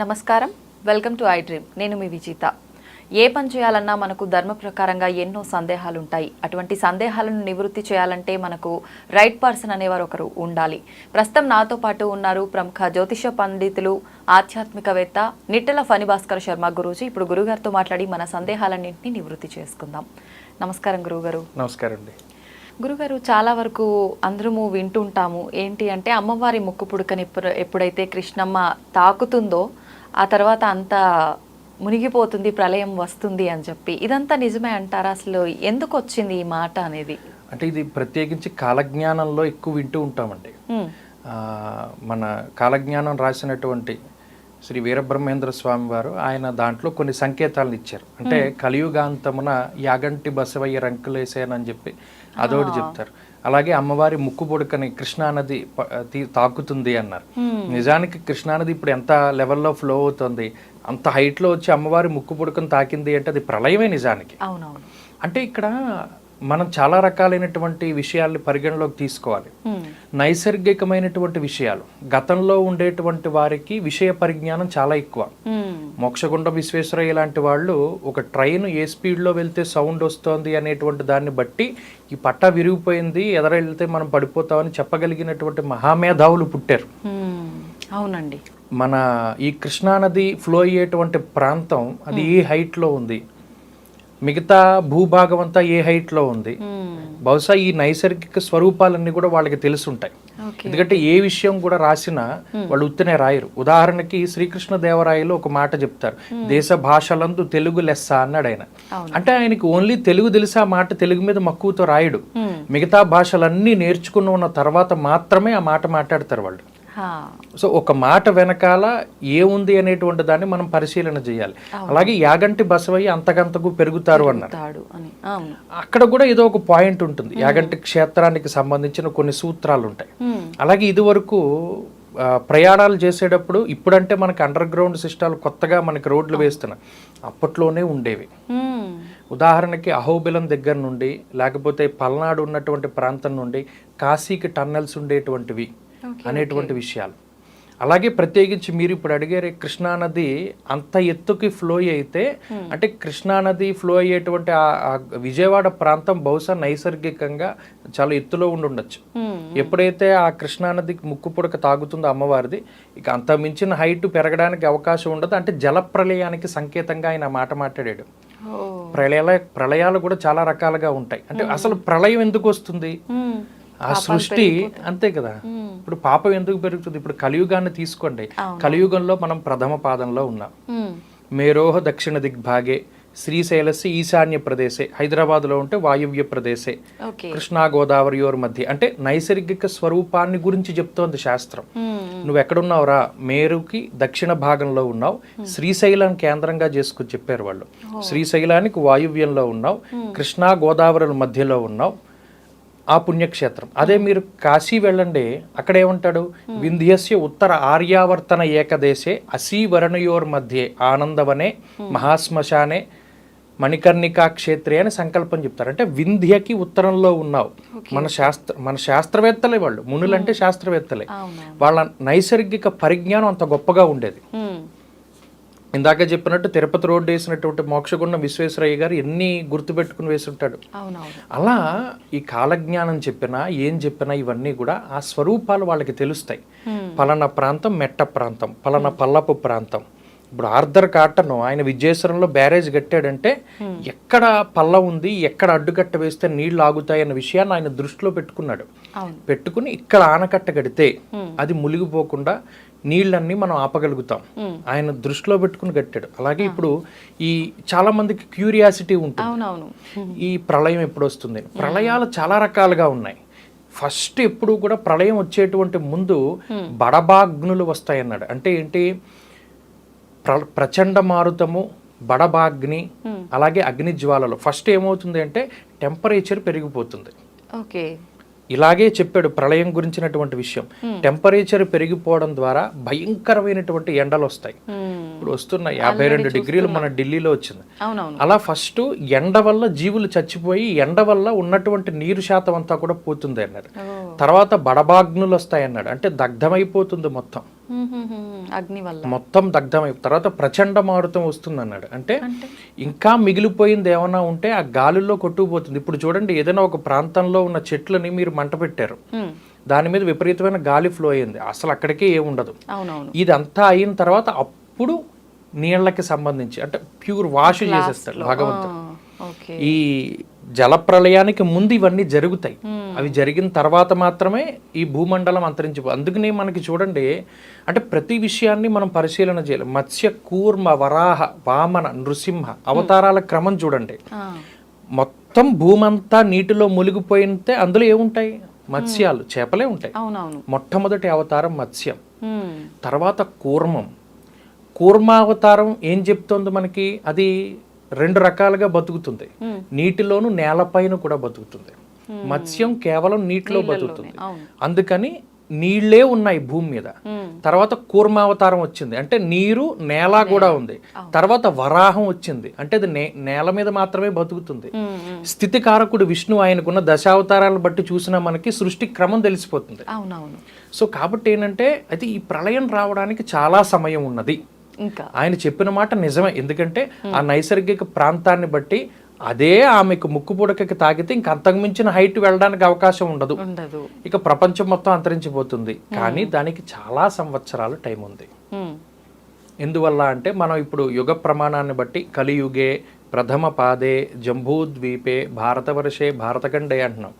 నమస్కారం. Welcome to I dream నేను మీ విజిత. ఏ పని చేయాలన్నా మనకు ధర్మ ప్రకారంగా ఎన్నో సందేహాలు ఉంటాయి అటువంటి సందేహాలను నివృత్తి చేయాలంటే మనకు రైట్ పర్సన్ అనేవారు ఒకరు ఉండాలి. ప్రస్తుతం నాతో పాటు ఉన్నారు ప్రముఖ జ్యోతిష పండితులు ఆధ్యాత్మికవేత్త నిట్టెల ఫణి భాస్కర్ శర్మ గురూజీ. ఇప్పుడు గురుగారితో మాట్లాడి మన సందేహాలన్నింటినీ నివృత్తి చేసుకుందాం. నమస్కారం గురుగారు. నమస్కారం అండి గురుగారు చాలా వరకు అందరము వింటుంటాము. ఏంటి అంటే అమ్మవారి ముక్కు పుడకని ఎప్పుడు ఎప్పుడైతే కృష్ణమ్మ తాకుతుందో ఆ తర్వాత అంత మునిగిపోతుంది ప్రళయం వస్తుంది అని చెప్పి. ఇదంతా నిజమే అంటారా? అసలు ఎందుకు వచ్చింది ఈ మాట అనేది? అంటే ఇది ప్రత్యేకించి కాలజ్ఞానంలో ఎక్కువ వింటూ ఉంటామండి. మన కాలజ్ఞానం రాసినటువంటి శ్రీ వీరబ్రహ్మేంద్ర స్వామి వారు ఆయన దాంట్లో కొన్ని సంకేతాలను ఇచ్చారు. అంటే కలియుగాంతమున యాగంటి బసవయ్య రంకులేసేనని చెప్పి అదొకటి చెప్తారు. అలాగే అమ్మవారి ముక్కు పొడకని కృష్ణానది తాకుతుంది అన్నారు. నిజానికి కృష్ణానది ఇప్పుడు ఎంత లెవెల్లో ఫ్లో అవుతుంది అంత హైట్లో వచ్చి అమ్మవారి ముక్కు పొడకను తాకింది అంటే అది ప్రళయమే నిజానికి. అంటే ఇక్కడ మనం చాలా రకాలైనటువంటి విషయాల్ని పరిగణలోకి తీసుకోవాలి. నైసర్గికమైనటువంటి విషయాలు గతంలో ఉండేటువంటి వారికి విషయ పరిజ్ఞానం చాలా ఎక్కువ. మోక్షగుండ విశ్వేశ్వరయ్య లాంటి వాళ్ళు ఒక ట్రైన్ ఏ స్పీడ్లో వెళ్తే సౌండ్ వస్తోంది అనేటువంటి దాన్ని బట్టి ఈ పట్ట విరిగిపోయింది ఎదర వెళ్తే మనం పడిపోతామని చెప్పగలిగినటువంటి మహామేధావులు పుట్టారు. అవునండి మన ఈ కృష్ణానది ఫ్లో అయ్యేటువంటి ప్రాంతం అది ఏ హైట్లో ఉంది మిగతా భూభాగం అంతా ఏ హైట్లో ఉంది? హ్మ్. బహుశా ఈ నైసర్గిక స్వరూపాలన్నీ కూడా వాళ్ళకి తెలుసుంటాయి. ఎందుకంటే ఏ విషయం కూడా రాసినా వాళ్ళు ఉత్తనే రాయరు. ఉదాహరణకి శ్రీకృష్ణ దేవరాయలు ఒక మాట చెప్తారు. దేశ భాషలందు తెలుగు లెస్స అన్నాడు ఆయన. అంటే ఆయనకి ఓన్లీ తెలుగు తెలిసే ఆ మాట తెలుగు మీద మక్కువతో రాయడు. మిగతా భాషలన్నీ నేర్చుకుని ఉన్న తర్వాత మాత్రమే ఆ మాట మాట్లాడతారు వాళ్ళు. సో ఒక మాట వెనకాల ఏముంది అనేటువంటి దాన్ని మనం పరిశీలన చేయాలి. అలాగే యాగంటి బసవయ్య అంతకంతకు పెరుగుతారు అన్నారు. అక్కడ కూడా ఏదో ఒక పాయింట్ ఉంటుంది. యాగంటి క్షేత్రానికి సంబంధించిన కొన్ని సూత్రాలు ఉంటాయి. అలాగే ఇదివరకు ఆ, ప్రయాణాలు చేసేటప్పుడు ఇప్పుడంటే మనకి అండర్ గ్రౌండ్ సిస్టాలు కొత్తగా మనకి రోడ్లు వేస్తున్నాయి అప్పట్లోనే ఉండేవి. ఉదాహరణకి అహోబిలం దగ్గర నుండి లేకపోతే పల్నాడు ఉన్నటువంటి ప్రాంతం నుండి కాశీకి టన్నెల్స్ ఉండేటువంటివి. అనేటువంటి విషయాలు. అలాగే ప్రత్యేకించి మీరు ఇప్పుడు అడిగారే కృష్ణానది అంత ఎత్తుకి ఫ్లో అయితే అంటే కృష్ణానది ఫ్లో అయ్యేటువంటి ఆ విజయవాడ ప్రాంతం బహుశా నైసర్గికంగా చాలా ఎత్తులో ఉండి ఉండొచ్చు హ్మ్. ఎప్పుడైతే ఆ కృష్ణానదికి ముక్కు పుడక తాగుతుందో అమ్మవారిది ఇక అంత మించిన హైట్ పెరగడానికి అవకాశం ఉండదు. అంటే జల ప్రళయానికి సంకేతంగా ఆయన మాట మాట్లాడాడు. ప్రళయాల ప్రళయాలు కూడా చాలా రకాలుగా ఉంటాయి. అంటే అసలు ప్రళయం ఎందుకు వస్తుంది. ఆ సృష్టి అంతే కదా. ఇప్పుడు పాపం ఎందుకు పెరుగుతుంది? ఇప్పుడు కలియుగాన్ని తీసుకోండి. కలియుగంలో మనం ప్రథమ పాదంలో ఉన్నాం. మేరోహ దక్షిణ దిగ్భాగే శ్రీశైలస్య ఈశాన్య ప్రదేశే హైదరాబాద్లో ఉంటే వాయువ్య ప్రదేశే కృష్ణా గోదావరియోర్ మధ్య. అంటే నైసర్గిక స్వరూపాన్ని గురించి చెప్తోంది శాస్త్రం. నువ్వు ఎక్కడున్నావురా? మేరుకి దక్షిణ భాగంలో ఉన్నావు. శ్రీశైలం కేంద్రంగా చేసుకుని చెప్పారు వాళ్ళు. శ్రీశైలానికి వాయువ్యంలో ఉన్నావు. కృష్ణా గోదావరి మధ్యలో ఉన్నావు. ఆ పుణ్యక్షేత్రం. అదే మీరు కాశీ వెళ్ళండి అక్కడ ఏమంటాడు వింధ్యస్య ఉత్తర ఆర్యావర్తన ఏకదేశే అసీవరణయోర్ మధ్యే ఆనందవనే మహాశ్మశానే మణికర్ణికా క్షేత్రే అని సంకల్పం చెప్తారు. అంటే వింధ్యకి ఉత్తరంలో ఉన్నావు. మన శాస్త్ర మన శాస్త్రవేత్తలే వాళ్ళు. మునులంటే శాస్త్రవేత్తలే. వాళ్ళ నైసర్గిక పరిజ్ఞానం అంత గొప్పగా ఉండేది. ఇందాక చెప్పినట్టు తిరుపతి రోడ్డు వేసినటువంటి మోక్షగుండం విశ్వేశ్వరయ్య గారు ఎన్ని గుర్తుపెట్టుకుని వేసుంటాడు. అలా ఈ కాలజ్ఞానం చెప్పినా ఏం చెప్పినా ఇవన్నీ కూడా ఆ స్వరూపాలు వాళ్ళకి తెలుస్తాయి. పలానా ప్రాంతం మెట్ట ప్రాంతం పలానా పల్లపు ప్రాంతం. ఇప్పుడు ఆర్థర్ కాటన్ ఆయన విజయేశ్వరంలో బ్యారేజ్ కట్టాడంటే ఎక్కడ పల్ల ఉంది ఎక్కడ అడ్డుకట్ట వేస్తే నీళ్ళు ఆగుతాయి అన్న విషయాన్ని ఆయన దృష్టిలో పెట్టుకున్నాడు. పెట్టుకుని ఇక్కడ ఆనకట్ట కడితే అది మునిగిపోకుండా నీళ్ళన్నీ మనం ఆపగలుగుతాం. ఆయన దృష్టిలో పెట్టుకుని కట్టాడు. అలాగే ఇప్పుడు ఈ చాలా మందికి క్యూరియాసిటీ ఉంటుంది. ఈ ప్రళయం ఎప్పుడు వస్తుంది? ప్రళయాలు చాలా రకాలుగా ఉన్నాయి. ఫస్ట్ ఎప్పుడు కూడా ప్రళయం వచ్చేటువంటి ముందు బడబాగ్నులు వస్తాయి అన్నాడు అంటే ఏంటి? ప్ర ప్రచండ మారుతము బడబాగ్ని అలాగే అగ్ని జ్వాలలు ఫస్ట్ ఏమవుతుంది అంటే టెంపరేచర్ పెరిగిపోతుంది. ఓకే. ఇలాగే చెప్పాడు ప్రళయం గురించినటువంటి విషయం. టెంపరేచర్ పెరిగిపోవడం ద్వారా భయంకరమైనటువంటి ఎండలు వస్తాయి. ఇప్పుడు వస్తున్న యాభై రెండు డిగ్రీలు మన ఢిల్లీలో వచ్చింది. అలా ఫస్ట్ ఎండ వల్ల జీవులు చచ్చిపోయి ఎండ వల్ల ఉన్నటువంటి నీరు శాతం అంతా కూడా పోతుంది అన్నాడు ఓ. తర్వాత బడబాగ్నులు వస్తాయి అన్నాడు అంటే దగ్ధమైపోతుంది మొత్తం. అగ్ని వల్ల. మొత్తం దగ్ధమై తర్వాత ప్రచండ మారుతం వస్తుంది అన్నాడు అంటే? ఇంకా మిగిలిపోయింది ఏమన్నా ఉంటే ఆ గాలుల్లో కొట్టుకుపోతుంది. ఇప్పుడు చూడండి ఏదైనా ఒక ప్రాంతంలో ఉన్న చెట్లని మీరు మంట పెట్టారు. దాని మీద విపరీతమైన గాలి ఫ్లో అయింది. అసలు అక్కడికే ఏం ఉండదు. అవునవును. ఇదంతా అయిన తర్వాత అప్పుడు నీళ్ళకి సంబంధించి అంటే ప్యూర్ వాష్ చేసేస్తాడు భగవంతుడు. ఈ జల ప్రళయానికి ముందు ఇవన్నీ జరుగుతాయి. అవి జరిగిన తర్వాత మాత్రమే ఈ భూమండలం అంతరించిపో అందుకనే మనకి చూడండి అంటే ప్రతి విషయాన్ని మనం పరిశీలన చేయాలి. మత్స్య కూర్మ వరాహ వామన నృసింహ అవతారాల క్రమం చూడండి. మొత్తం భూమంతా నీటిలో మునిగిపోయితే అందులో ఏముంటాయి? మత్స్యాలు చేపలే ఉంటాయి. మొట్టమొదటి అవతారం మత్స్యం. తర్వాత కూర్మం. కూర్మావతారం ఏం చెప్తోంది మనకి? అది రెండు రకాలుగా బతుకుతుంది. నీటిలోను నేలపైన కూడా బతుకుతుంది. మత్స్యం కేవలం నీటిలో బతుకుతుంది. అందుకని నీళ్ళే ఉన్నాయి భూమి మీద. తర్వాత కూర్మావతారం వచ్చింది. అంటే నీరు నేల కూడా ఉంది. తర్వాత వరాహం వచ్చింది. అంటే అది నే- నేల మీద మాత్రమే బతుకుతుంది. స్థితికారకుడు విష్ణు ఆయనకున్న దశావతారాలను బట్టి చూసినా మనకి సృష్టి క్రమం తెలిసిపోతుంది. సో కాబట్టి ఏంటంటే అది ఈ ప్రళయం రావడానికి చాలా సమయం ఉన్నది. ఆయన చెప్పిన మాట నిజమే. ఎందుకంటే ఆ నైసర్గిక ప్రాంతాన్ని బట్టి అదే ఆమెకు ముక్కు పుడకకి తాగితే ఇంక అంతకుమించిన హైట్ వెళ్ళడానికి అవకాశం ఉండదు. ఇక ప్రపంచం మొత్తం అంతరించిపోతుంది. కానీ దానికి చాలా సంవత్సరాలు టైం ఉంది. ఎందువల్ల అంటే మనం ఇప్పుడు యుగ ప్రమాణాన్ని బట్టి కలియుగే ప్రథమ పాదే జంబూద్వీపే భారతవర్షే భారతఖండే అంటున్నాం.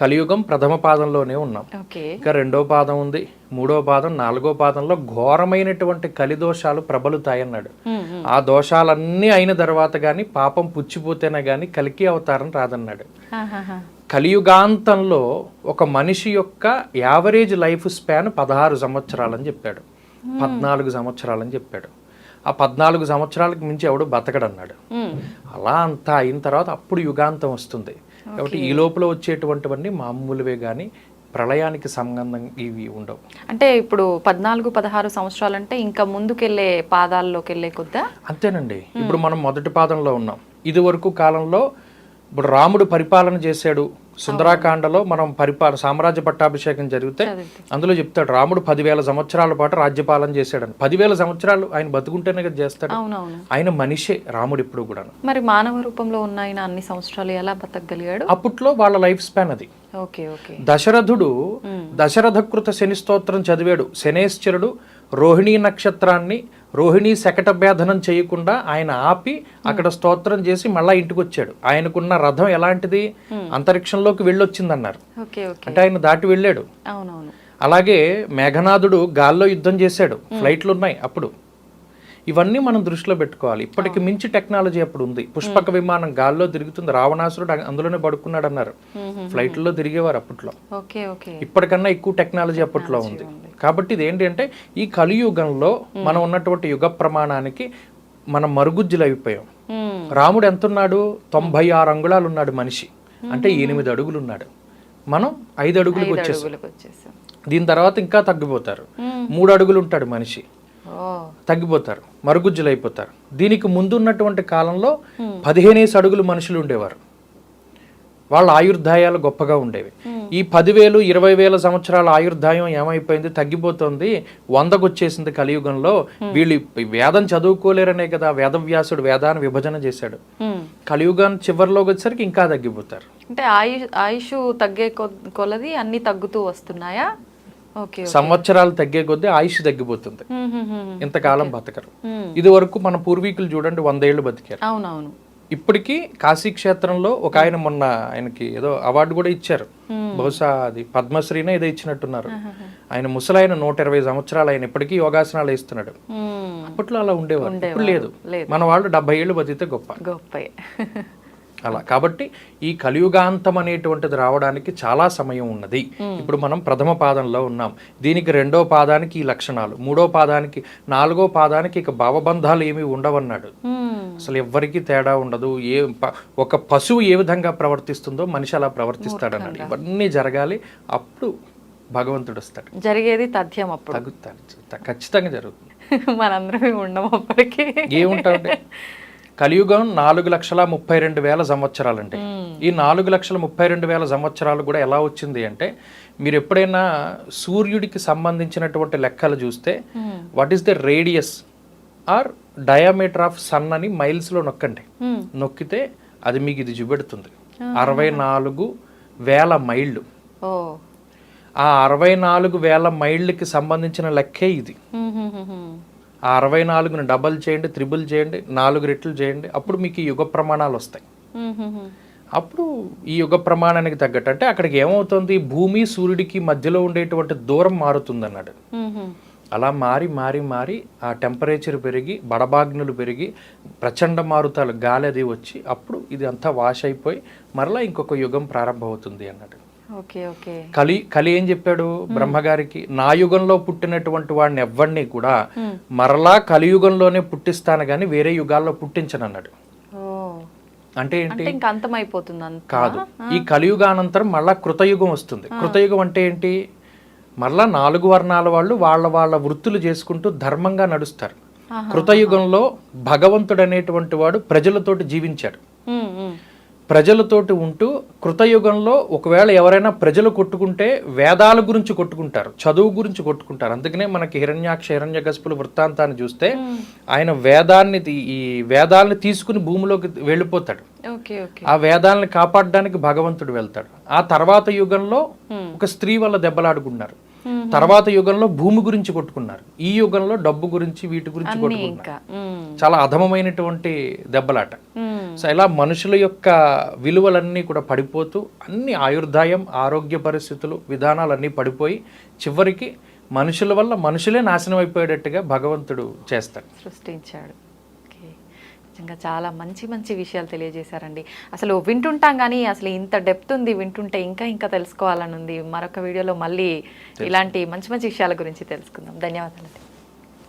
కలియుగం ప్రథమ పాదంలోనే ఉన్నాం. ఇంకా రెండో పాదం ఉంది మూడో పాదం నాలుగో పాదంలో ఘోరమైనటువంటి కలిదోషాలు ప్రబలుతాయన్నాడు. హ్మ్, హ్మ్. ఆ దోషాలన్నీ అయిన తర్వాత కానీ పాపం పుచ్చిపోతేనే కానీ కలికి అవతారం రాదన్నాడు. కలియుగాంతంలో ఒక మనిషి యొక్క యావరేజ్ లైఫ్ స్పాన్ పదహారు సంవత్సరాలని చెప్పాడు. పద్నాలుగు సంవత్సరాలని చెప్పాడు. ఆ పద్నాలుగు సంవత్సరాలకు మించి ఎవడు బతకడన్నాడు. అలా అంతా అయిన తర్వాత అప్పుడు యుగాంతం వస్తుంది. కాబట్టి ఈ లోపల వచ్చేటువంటివన్నీ మామూలువే కానీ ప్రళయానికి సంబంధం ఇవి ఉండవు. అంటే ఇప్పుడు పద్నాలుగు పదహారు సంవత్సరాలు అంటే ఇంకా ముందుకెళ్ళే పాదాల్లోకి వెళ్ళే కొద్దా? అంతేనండి. ఇప్పుడు మనం మొదటి పాదంలో ఉన్నాం. ఇది వరకు కాలంలో ఇప్పుడు రాముడు పరిపాలన చేశాడు. సుందరాకాండలో మనం పరిపాలన సామ్రాజ్య పట్టాభిషేకం జరిగితే. అందులో చెప్తాడు రాముడు పదివేల సంవత్సరాల పాటు రాజ్యపాలన చేశాడని. పదివేల సంవత్సరాలు ఆయన బతుకుంటేనే కదా చేస్తాడు. ఆయన మనిషే రాముడు ఇప్పుడు కూడా మరి మానవ రూపంలో ఉన్న ఆయన అన్ని సంవత్సరాలు ఎలా బతకగలిగాడు? అప్పట్లో వాళ్ళ లైఫ్ స్పాన్ అది. దశరథుడు దశరథకృత శని స్తోత్రం చదివాడు. శనేశ్వరుడు రోహిణీ నక్షత్రాన్ని రోహిణీ శకట భేదనం చేయకుండా ఆయన ఆపి అక్కడ స్తోత్రం చేసి మళ్ళా ఇంటికి వచ్చాడు ఆయనకున్న రథం ఎలాంటిది? అంతరిక్షంలోకి వెళ్ళొచ్చిందన్నారు. Okay okay. అంటే ఆయన దాటి వెళ్ళాడు. అలాగే మేఘనాథుడు గాల్లో యుద్ధం చేశాడు. ఫ్లైట్లు ఉన్నాయి అప్పుడు. ఇవన్నీ మనం దృష్టిలో పెట్టుకోవాలి. ఇప్పటికి మించి టెక్నాలజీ అప్పుడు ఉంది. పుష్పక విమానం గాల్లో తిరుగుతుంది. రావణాసురుడు అందులోనే పడుకున్నాడు అన్నారు. ఫ్లైట్లో తిరిగేవారు అప్పట్లో. ఇప్పటికన్నా ఎక్కువ టెక్నాలజీ అప్పట్లో ఉంది. కాబట్టి ఇది ఏంటి అంటే ఈ కలియుగంలో మనం ఉన్నటువంటి యుగ ప్రమాణానికి మనం మరుగుజ్జులు అయిపోయాం. రాముడు ఎంతున్నాడు? తొంభై ఆరు అంగుళాలు ఉన్నాడు మనిషి. అంటే ఎనిమిది అడుగులు ఉన్నాడు మనం ఐదు అడుగులకు వచ్చేసాం. దీని తర్వాత ఇంకా తగ్గిపోతారు. మూడు అడుగులు ఉంటాడు మనిషి. తగ్గిపోతారు మరుగుజ్జులు అయిపోతారు దీనికి ముందు ఉన్నటువంటి కాలంలో పదిహేనేసి అడుగులు మనుషులు ఉండేవారు. వాళ్ళ ఆయుర్దాయాలు గొప్పగా ఉండేవి. ఈ పదివేలు ఇరవై వేల సంవత్సరాల ఆయుర్దాయం ఏమైపోయింది తగ్గిపోతుంది వందకు వచ్చేసింది కలియుగంలో. వీళ్ళు వేదం చదువుకోలేరనే కదా వేదవ్యాసుడు వేదాన్ని విభజన చేశాడు. కలియుగాన్ని కలియుగం చివరిలోకి వచ్చేసరికి ఇంకా తగ్గిపోతారు. అంటే ఆయుష్ ఆయుష్ తగ్గే కొలది అన్ని తగ్గుతూ వస్తున్నాయా? సంవత్సరాలు తగ్గే కొద్దీ ఆయుష్ తగ్గిపోతుంది. ఇంతకాలం బతకరు. ఇది వరకు మన పూర్వీకులు చూడండి వందేళ్ళు బతికారు. అవునవును. ఇప్పటికీ కాశీ క్షేత్రంలో ఒక ఆయన మొన్న ఆయనకి ఏదో అవార్డు కూడా ఇచ్చారు. బహుశా అది పద్మశ్రీనే ఏదో ఇచ్చినట్టున్నారు. ఆయన ముసలాయన నూట ఇరవై సంవత్సరాలు ఆయన ఇప్పటికీ యోగాసనాలు వేస్తున్నాడు. అప్పట్లో అలా ఉండేవారు. లేదు. మన వాళ్ళు డెబ్బై ఏళ్ళు బతికితే గొప్ప. గొప్పే. అలా. కాబట్టి ఈ కలియుగాంతం అనేటువంటిది రావడానికి చాలా సమయం ఉన్నది. ఇప్పుడు మనం ప్రథమ పాదంలో ఉన్నాం. దీనికి రెండో పాదానికి ఈ లక్షణాలు మూడో పాదానికి నాలుగో పాదానికి ఇక భావబంధాలు ఏమీ ఉండవన్నాడు. అసలు ఎవ్వరికీ తేడా ఉండదు. ఏ ఒక పశువు ఏ విధంగా ప్రవర్తిస్తుందో మనిషి అలా ప్రవర్తిస్తాడు అన్నాడు. ఇవన్నీ జరగాలి అప్పుడు భగవంతుడు వస్తాడు. జరిగేది తథ్యం అప్పుడు. తగ్గుతాడు. ఖచ్చితంగా జరుగుతుంది. మనందరం ఉండం అప్పటికి. ఏముంటాడు కలియుగం నాలుగు లక్షల ముప్పై రెండు వేల సంవత్సరాలండి ఈ నాలుగు లక్షల ముప్పై రెండు వేల సంవత్సరాలు కూడా ఎలా వచ్చింది అంటే మీరు ఎప్పుడైనా సూర్యుడికి సంబంధించినటువంటి లెక్కలు చూస్తే what is the radius or diameter of sun అని మైల్స్లో నొక్కండి. నొక్కితే అది మీకు ఇది చూపెడుతుంది. అరవై నాలుగు వేల మైళ్ళు. ఆ అరవై నాలుగు వేల మైళ్ళకి సంబంధించిన లెక్కే ఇది. ఆ అరవై నాలుగుని డబల్ చేయండి త్రిబుల్ చేయండి నాలుగు రెట్లు చేయండి అప్పుడు మీకు ఈ యుగ ప్రమాణాలు వస్తాయి. అప్పుడు ఈ యుగ ప్రమాణానికి తగ్గట్టు అంటే అక్కడికి ఏమవుతుంది భూమి సూర్యుడికి మధ్యలో ఉండేటువంటి దూరం మారుతుంది అన్నాడు. అలా మారి మారి మారి ఆ టెంపరేచర్ పెరిగి బడబాగ్నులు పెరిగి ప్రచండ మారుతాలు గాలి అది వచ్చి అప్పుడు ఇది అంతా వాష్ అయిపోయి మరలా ఇంకొక యుగం ప్రారంభమవుతుంది అన్నాడు కలి కలి ఏం చెప్పాడు? బ్రహ్మగారికి నా యుగంలో పుట్టినటువంటి వాడిని ఎవ్వడిని కూడా మరలా కలియుగంలోనే పుట్టిస్తాను కానీ వేరే యుగాల్లో పుట్టించను అన్నాడు అంటే ఏంటి? అంతమైపోతుంది అంత? కాదు. ఈ కలియుగానంతరం మళ్ళా కృతయుగం వస్తుంది. కృతయుగం అంటే ఏంటి? మళ్ళా నాలుగు వర్ణాల వాళ్ళు వాళ్ళ వాళ్ళ వృత్తులు చేసుకుంటూ ధర్మంగా నడుస్తారు. కృతయుగంలో భగవంతుడు అనేటువంటి వాడు ప్రజలతోటి జీవించాడు. ప్రజలతోటి ఉంటూ కృతయుగంలో ఒకవేళ ఎవరైనా ప్రజలు కొట్టుకుంటే వేదాల గురించి కొట్టుకుంటారు చదువు గురించి కొట్టుకుంటారు. అందుకనే మనకి హిరణ్యాక్ష హిరణ్యగస్పుల వృత్తాంతాన్ని చూస్తే ఆయన వేదాన్ని ఈ వేదాలను తీసుకుని భూమిలోకి వెళ్ళిపోతాడు. ఆ వేదాలను కాపాడడానికి భగవంతుడు వెళ్తాడు. ఆ తర్వాత యుగంలో ఒక స్త్రీ వల్ల దెబ్బలాడుకున్నారు. తర్వాత యుగంలో భూమి గురించి కొట్టుకున్నారు. ఈ యుగంలో డబ్బు గురించి వీటి గురించి కొట్టుకున్నారు. చాలా అధమమైనటువంటి దెబ్బలాట. సో ఇలా మనుషుల యొక్క విలువలన్నీ కూడా పడిపోతూ అన్ని ఆయుర్దాయం ఆరోగ్య పరిస్థితులు విధానాలన్నీ పడిపోయి చివరికి మనుషుల వల్ల మనుషులే నాశనం అయిపోయేటట్టుగా భగవంతుడు చేస్తాడు. సృష్టించాడు. నిజంగా చాలా మంచి మంచి విషయాలు తెలియజేశారండి. అసలు వింటుంటాం కానీ అసలు ఇంత డెప్త్ ఉంది వింటుంటే ఇంకా ఇంకా తెలుసుకోవాలని ఉంది మరొక వీడియోలో మళ్ళీ ఇలాంటి మంచి మంచి విషయాల గురించి తెలుసుకుందాం. ధన్యవాదాలు